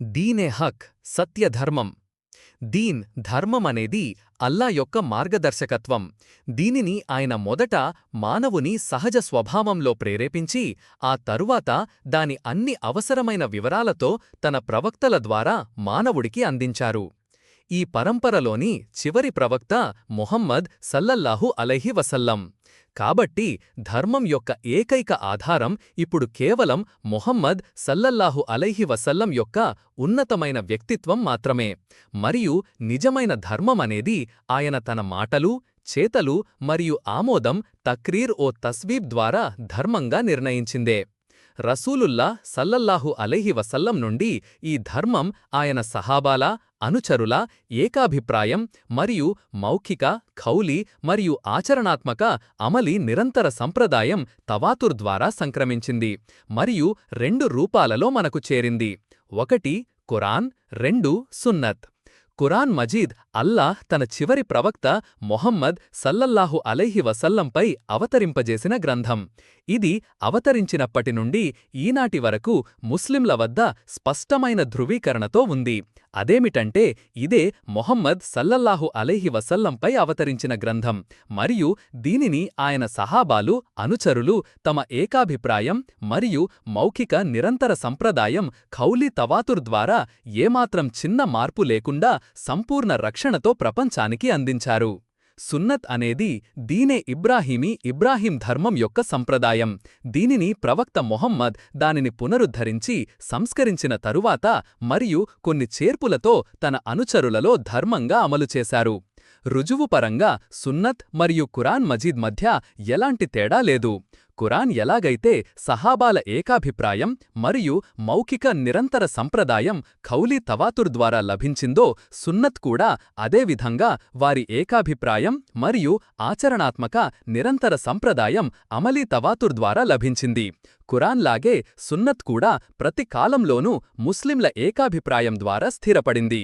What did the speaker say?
దీనే హక్ సత్యధర్మం దీన్ ధర్మం అనేది అల్లా యొక్క మార్గదర్శకత్వం. దీనిని ఆయన మొదట మానవుని సహజ స్వభావంలో ప్రేరేపించి ఆ తరువాత దాని అన్ని అవసరమైన వివరాలతో తన ప్రవక్తల ద్వారా మానవుడికి అందించారు. ఈ పరంపరలోని చివరి ప్రవక్త మొహమ్మద్ సల్లల్లాహు అలైహి వసల్లం. కాబట్టి ధర్మం యొక్క ఏకైక ఆధారం ఇప్పుడు కేవలం మొహమ్మద్ సల్లల్లాహు అలైహి వసల్లం యొక్క ఉన్నతమైన వ్యక్తిత్వం మాత్రమే. మరియు నిజమైన ధర్మం అనేది ఆయన తన మాటలు చేతలు మరియు ఆమోదం తక్రీర్ ఓ తస్వీబ్ ద్వారా ధర్మంగా నిర్ణయించిందే. రసూలుల్లా సల్లల్లాహు అలైహి వసల్లం నుండి ఈ ధర్మం ఆయన సహాబాల అనుచరుల ఏకాభిప్రాయం మరియు మౌఖిక ఖౌలి మరియు ఆచరణాత్మక అమలి నిరంతర సంప్రదాయం తవాతుర్ ద్వారా సంక్రమించింది మరియు రెండు రూపాలలో మనకు చేరింది. ఒకటి ఖురాన్ రెండు సున్నత్. ఖురాన్ మజీద్ అల్లాహ్ తన చివరి ప్రవక్త మొహమ్మద్ సల్లల్లాహు అలైహి వసల్లంపై అవతరింపజేసిన గ్రంథం. ఇది అవతరించినప్పటి నుండి ఈనాటి వరకు ముస్లింల వద్ద స్పష్టమైన ధృవీకరణతో ఉంది. అదేమిటంటే ఇదే మొహమ్మద్ సల్లల్లాహు అలైహి వసల్లంపై అవతరించిన గ్రంథం మరియు దీనిని ఆయన సహాబాలు అనుచరులు తమ ఏకాభిప్రాయం మరియు మౌఖిక నిరంతర సంప్రదాయం ఖౌలీ తవాతుర్ ద్వారా ఏమాత్రం చిన్న మార్పు లేకుండా సంపూర్ణ రక్షణతో ప్రపంచానికి అందించారు. సున్నత్ అనేది దీనే ఇబ్రాహీమీ ఇబ్రాహీం ధర్మం యొక్క సంప్రదాయం. దీనిని ప్రవక్త మొహమ్మద్ దానిని పునరుద్ధరించి సంస్కరించిన తరువాత మరియు కొన్ని చేర్పులతో తన అనుచరులలో ధర్మంగా అమలు చేశారు. రుజువుపరంగా సున్నత్ మరియు కురాన్ మజీద్ మధ్య ఎలాంటి తేడా లేదు. కురాన్ ఎలాగైతే సహాబాల ఏకాభిప్రాయం మరియు మౌఖిక నిరంతర సంప్రదాయం ఖౌలీ తవాతుర్ ద్వారా లభించిందో సున్నత్ కూడా అదేవిధంగా వారి ఏకాభిప్రాయం మరియు ఆచరణాత్మక నిరంతర సంప్రదాయం అమలీ తవాతుర్ ద్వారా లభించింది. కురాన్లాగే సున్నత్ కూడా ప్రతి కాలంలోనూ ముస్లింల ఏకాభిప్రాయం ద్వారా స్థిరపడింది.